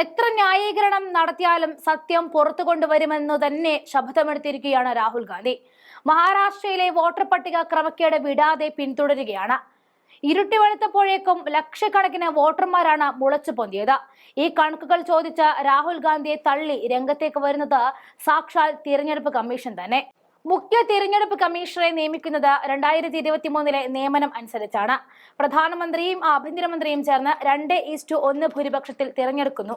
എത്ര ന്യായീകരണം നടത്തിയാലും സത്യം പുറത്തു കൊണ്ടുവരുമെന്ന് തന്നെ ശപഥമെടുത്തിരിക്കുകയാണ് രാഹുൽ ഗാന്ധി. മഹാരാഷ്ട്രയിലെ വോട്ടർ പട്ടിക ക്രമക്കേട് വിടാതെ പിന്തുടരുകയാണ്. ഇരുട്ടി വെളുത്തപ്പോഴേക്കും ലക്ഷക്കണക്കിന് വോട്ടർമാരാണ് മുളച്ചു പൊന്തിയത്. ഈ കണക്കുകൾ ചോദിച്ച രാഹുൽ ഗാന്ധിയെ തള്ളി രംഗത്തേക്ക് വരുന്നത് സാക്ഷാൽ തിരഞ്ഞെടുപ്പ് കമ്മീഷൻ തന്നെ. മുഖ്യ തിരഞ്ഞെടുപ്പ് കമ്മീഷണറെ നിയമിക്കുന്നത് രണ്ടായിരത്തി ഇരുപത്തി മൂന്നിലെ നിയമനം അനുസരിച്ചാണ്. പ്രധാനമന്ത്രിയും ആഭ്യന്തരമന്ത്രിയും ചേർന്ന് രണ്ട് ഈസ്റ്റു ഒന്ന് ഭൂരിപക്ഷത്തിൽ തിരഞ്ഞെടുക്കുന്നു.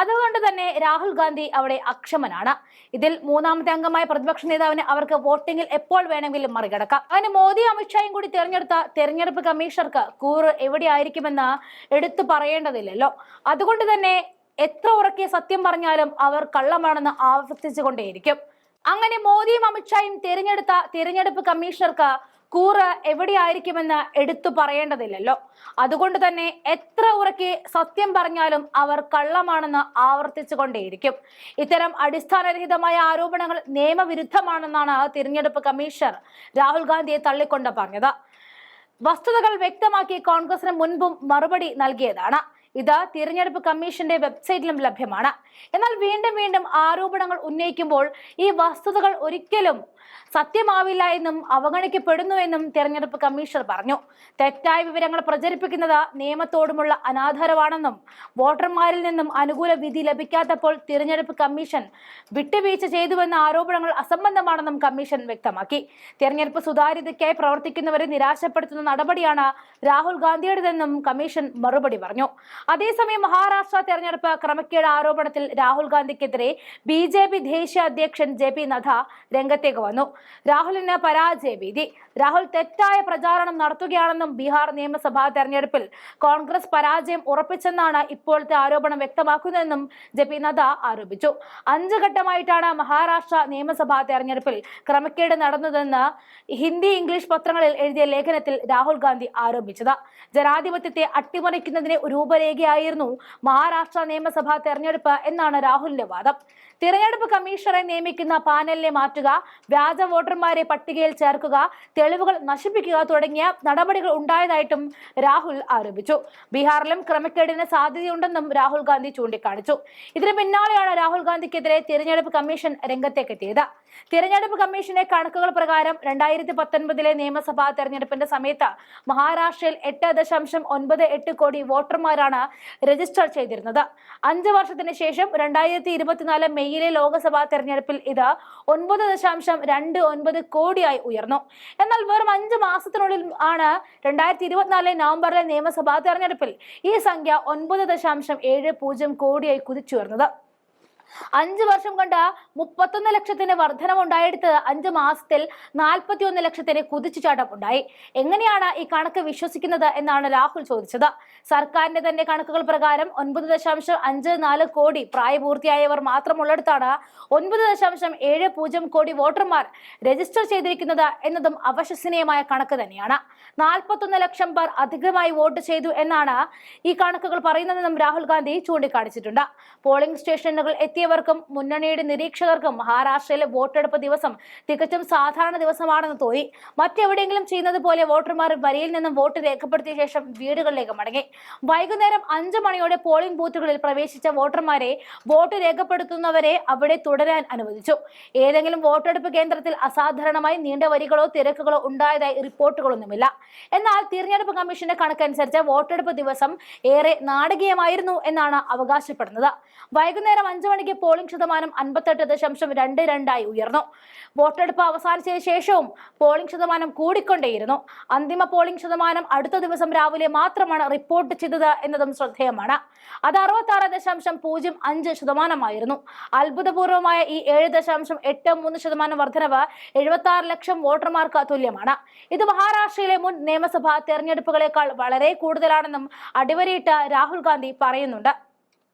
അതുകൊണ്ട് തന്നെ രാഹുൽ ഗാന്ധി അവിടെ അക്ഷമനാണ്. ഇതിൽ മൂന്നാമത്തെ അംഗമായ പ്രതിപക്ഷ നേതാവിന് അവർക്ക് വോട്ടിംഗിൽ എപ്പോൾ വേണമെങ്കിലും മറികടക്കാം. അതിന് മോദി അമിത്ഷായും കൂടി തിരഞ്ഞെടുത്ത തിരഞ്ഞെടുപ്പ് കമ്മീഷണർക്ക് കൂറ് എവിടെയായിരിക്കുമെന്ന് എടുത്തു പറയേണ്ടതില്ലല്ലോ. അതുകൊണ്ട് തന്നെ എത്ര ഉറക്കെ സത്യം പറഞ്ഞാലും അവർ കള്ളമാണെന്ന് ആവർത്തിച്ചുകൊണ്ടേയിരിക്കും. അങ്ങനെ മോദിയും അമിത്ഷായും തിരഞ്ഞെടുത്ത തിരഞ്ഞെടുപ്പ് കമ്മീഷണർക്ക് കൂറ് എവിടെയായിരിക്കുമെന്ന് എടുത്തു പറയേണ്ടതില്ലല്ലോ. അതുകൊണ്ട് തന്നെ എത്ര ഉറക്കെ സത്യം പറഞ്ഞാലും അവർ കള്ളമാണെന്ന് ആവർത്തിച്ചുകൊണ്ടേയിരിക്കും ഇത്തരം അടിസ്ഥാനരഹിതമായ ആരോപണങ്ങൾ നിയമവിരുദ്ധമാണെന്നാണ് തിരഞ്ഞെടുപ്പ് കമ്മീഷണർ രാഹുൽ ഗാന്ധിയെ തള്ളിക്കൊണ്ട് പറഞ്ഞത്. വസ്തുതകൾ വ്യക്തമാക്കി കോൺഗ്രസിന് മുൻപും മറുപടി നൽകിയതാണ്. ഇത് തിരഞ്ഞെടുപ്പ് കമ്മീഷന്റെ വെബ്സൈറ്റിലും ലഭ്യമാണ്. എന്നാൽ വീണ്ടും വീണ്ടും ആരോപണങ്ങൾ ഉന്നയിക്കുമ്പോൾ ഈ വസ്തുതകൾ ഒരിക്കലും സത്യമാവില്ല എന്നും അവഗണിക്കപ്പെടുന്നു എന്നും തിരഞ്ഞെടുപ്പ് കമ്മീഷണർ പറഞ്ഞു. തെറ്റായ വിവരങ്ങൾ പ്രചരിപ്പിക്കുന്നത് നിയമത്തോടുമുള്ള അനാധാരമാണെന്നും വോട്ടർമാരിൽ നിന്നും അനുകൂല വിധി ലഭിക്കാത്തപ്പോൾ തിരഞ്ഞെടുപ്പ് കമ്മീഷൻ വിട്ടുവീഴ്ച ചെയ്തുവെന്ന ആരോപണങ്ങൾ അസംബന്ധമാണെന്നും കമ്മീഷൻ വ്യക്തമാക്കി. തിരഞ്ഞെടുപ്പ് സുതാര്യതയ്ക്കായി പ്രവർത്തിക്കുന്നവരെ നിരാശപ്പെടുത്തുന്ന നടപടിയാണ് രാഹുൽ ഗാന്ധിയുടേതെന്നും കമ്മീഷൻ മറുപടി പറഞ്ഞു. അതേസമയം മഹാരാഷ്ട്ര തെരഞ്ഞെടുപ്പ് ക്രമക്കേട് ആരോപണത്തിൽ രാഹുൽ ഗാന്ധിക്കെതിരെ ബി ജെ പി ദേശീയ അധ്യക്ഷൻ ജെ പി നദ്ദ രംഗത്തേക്ക് വന്നു. രാഹുലിന് പരാജയ ഭീതി രാഹുൽ തെറ്റായ പ്രചാരണം നടത്തുകയാണെന്നും ബീഹാർ നിയമസഭാ തെരഞ്ഞെടുപ്പിൽ കോൺഗ്രസ് പരാജയം ഉറപ്പിച്ചെന്നാണ് ഇപ്പോഴത്തെ ആരോപണം വ്യക്തമാക്കുന്നതെന്നും ജെ പി നദ്ദ ആരോപിച്ചു. അഞ്ചു ഘട്ടമായിട്ടാണ് മഹാരാഷ്ട്ര നിയമസഭാ തെരഞ്ഞെടുപ്പിൽ ക്രമക്കേട് നടന്നതെന്ന് ഹിന്ദി ഇംഗ്ലീഷ് പത്രങ്ങളിൽ എഴുതിയ ലേഖനത്തിൽ രാഹുൽ ഗാന്ധി ആരോപിച്ചത്. ജനാധിപത്യത്തെ അട്ടിമറിക്കുന്നതിന് രൂപരേഖയായിരുന്നു മഹാരാഷ്ട്ര നിയമസഭാ തെരഞ്ഞെടുപ്പ് എന്നാണ് രാഹുലിന്റെ വാദം. തിരഞ്ഞെടുപ്പ് കമ്മീഷണറെ നിയമിക്കുന്ന പാനലിനെ മാറ്റുക വ്യാജ വോട്ടർമാരെ പട്ടികയിൽ ചേർക്കുക തെളിവുകൾ നശിപ്പിക്കുക തുടങ്ങിയ നടപടികൾ ഉണ്ടായതായിട്ടും രാഹുൽ ആരോപിച്ചു. ബീഹാറിലും ക്രമക്കേടിന് സാധ്യതയുണ്ടെന്നും രാഹുൽ ഗാന്ധി ചൂണ്ടിക്കാണിച്ചു. ഇതിന് പിന്നാലെയാണ് രാഹുൽ ഗാന്ധിക്കെതിരെ തിരഞ്ഞെടുപ്പ് കമ്മീഷൻ രംഗത്തേക്കെത്തിയത്. തിരഞ്ഞെടുപ്പ് കമ്മീഷന്റെ കണക്കുകൾ പ്രകാരം രണ്ടായിരത്തി പത്തൊൻപതിലെ നിയമസഭാ തെരഞ്ഞെടുപ്പിന്റെ സമയത്ത് മഹാരാഷ്ട്രയിൽ എട്ട് ദശാംശം ഒൻപത് എട്ട് കോടി വോട്ടർമാരാണ് രജിസ്റ്റർ ചെയ്തിരുന്നത്. അഞ്ച് വർഷത്തിന് ശേഷം രണ്ടായിരത്തി ഇരുപത്തിനാല് മെയ്യിലെ ലോക്സഭാ തെരഞ്ഞെടുപ്പിൽ ഇത് ഒൻപത് ദശാംശം രണ്ട് ഒൻപത് കോടിയായി ഉയർന്നു. എന്നാൽ വെറും അഞ്ച് മാസത്തിനുള്ളിൽ ആണ് രണ്ടായിരത്തി ഇരുപത്തിനാലിലെ നവംബറിലെ നിയമസഭാ തെരഞ്ഞെടുപ്പിൽ ഈ സംഖ്യ ഒൻപത് ദശാംശം ഏഴ് പൂജ്യം കോടിയായി കുതിച്ചുയർന്നത്. അഞ്ച് വർഷം കൊണ്ട് മുപ്പത്തൊന്ന് ലക്ഷത്തിന് വർധനമുണ്ടായെടുത്ത് അഞ്ച് മാസത്തിൽ നാൽപ്പത്തി ഒന്ന് ലക്ഷത്തിന് കുതിച്ചുചാട്ടം ഉണ്ടായി എങ്ങനെയാണ് ഈ കണക്ക് വിശ്വസിക്കുന്നത് എന്നാണ് രാഹുൽ ചോദിച്ചത്. സർക്കാരിന്റെ തന്നെ കണക്കുകൾ പ്രകാരം ഒൻപത് ദശാംശം അഞ്ച് നാല് കോടി പ്രായപൂർത്തിയായവർ മാത്രമുള്ളിടത്താണ് ഒൻപത് ദശാംശം ഏഴ് പൂജ്യം കോടി വോട്ടർമാർ രജിസ്റ്റർ ചെയ്തിരിക്കുന്നത് എന്നതും അവശസനീയമായ കണക്ക് തന്നെയാണ്. നാൽപ്പത്തൊന്ന് ലക്ഷം പേർ അധികമായി വോട്ട് ചെയ്തു എന്നാണ് ഈ കണക്കുകൾ പറയുന്നതെന്നും രാഹുൽ ഗാന്ധി ചൂണ്ടിക്കാണിച്ചിട്ടുണ്ട്. പോളിംഗ് സ്റ്റേഷനുകൾ എത്തിയവർക്കും മുന്നണിയുടെ നിരീക്ഷകർക്കും മഹാരാഷ്ട്രയിലെ വോട്ടെടുപ്പ് ദിവസം തികച്ചും സാധാരണ ദിവസമാണെന്ന് തോന്നി. മറ്റെവിടെയെങ്കിലും ചെയ്യുന്നത് പോലെ വോട്ടർമാർ വരിയിൽ നിന്നും വോട്ട് രേഖപ്പെടുത്തിയ ശേഷം വീടുകളിലേക്ക് മടങ്ങി. വൈകുന്നേരം അഞ്ചു മണിയോടെ പോളിംഗ് ബൂത്തുകളിൽ പ്രവേശിച്ച വോട്ടർമാരെ വോട്ട് രേഖപ്പെടുത്തുന്നവരെ അവിടെ തുടരാൻ അനുവദിച്ചു. ഏതെങ്കിലും വോട്ടെടുപ്പ് കേന്ദ്രത്തിൽ അസാധാരണമായി നീണ്ട വരികളോ തിരക്കുകളോ ഉണ്ടായതായി റിപ്പോർട്ടുകളൊന്നുമില്ല. എന്നാൽ തിരഞ്ഞെടുപ്പ് കമ്മീഷന്റെ കണക്കനുസരിച്ച് വോട്ടെടുപ്പ് ദിവസം ഏറെ നാടകീയമായിരുന്നു എന്നാണ് അവകാശപ്പെടുന്നത്. വൈകുന്നേരം അഞ്ചു മണിക്ക് പോളിംഗ് ശതമാനം അൻപത്തെട്ട് ദശാംശം രണ്ട് രണ്ടായി ഉയർന്നു. വോട്ടെടുപ്പ് അവസാനിച്ചതിന് ശേഷവും പോളിംഗ് ശതമാനം കൂടിക്കൊണ്ടേയിരുന്നു. അന്തിമ പോളിംഗ് ശതമാനം അടുത്ത ദിവസം രാവിലെ മാത്രമാണ് റിപ്പോർട്ട് ചെയ്തത് എന്നതും ശ്രദ്ധേയമാണ്. അത് അറുപത്താറ് ദശാംശം പൂജ്യം അഞ്ച് ശതമാനമായിരുന്നു. അത്ഭുതപൂർവമായ ഈ ഏഴ് ദശാംശം എട്ട് മൂന്ന് ശതമാനം വർധനവ് എഴുപത്തി ആറ് ലക്ഷം വോട്ടർമാർക്ക് തുല്യമാണ്. ഇത് മഹാരാഷ്ട്രയിലെ മുൻ നിയമസഭാ തെരഞ്ഞെടുപ്പുകളെക്കാൾ വളരെ കൂടുതലാണെന്നും അടിവരയിട്ട് രാഹുൽ ഗാന്ധി പറയുന്നുണ്ട്.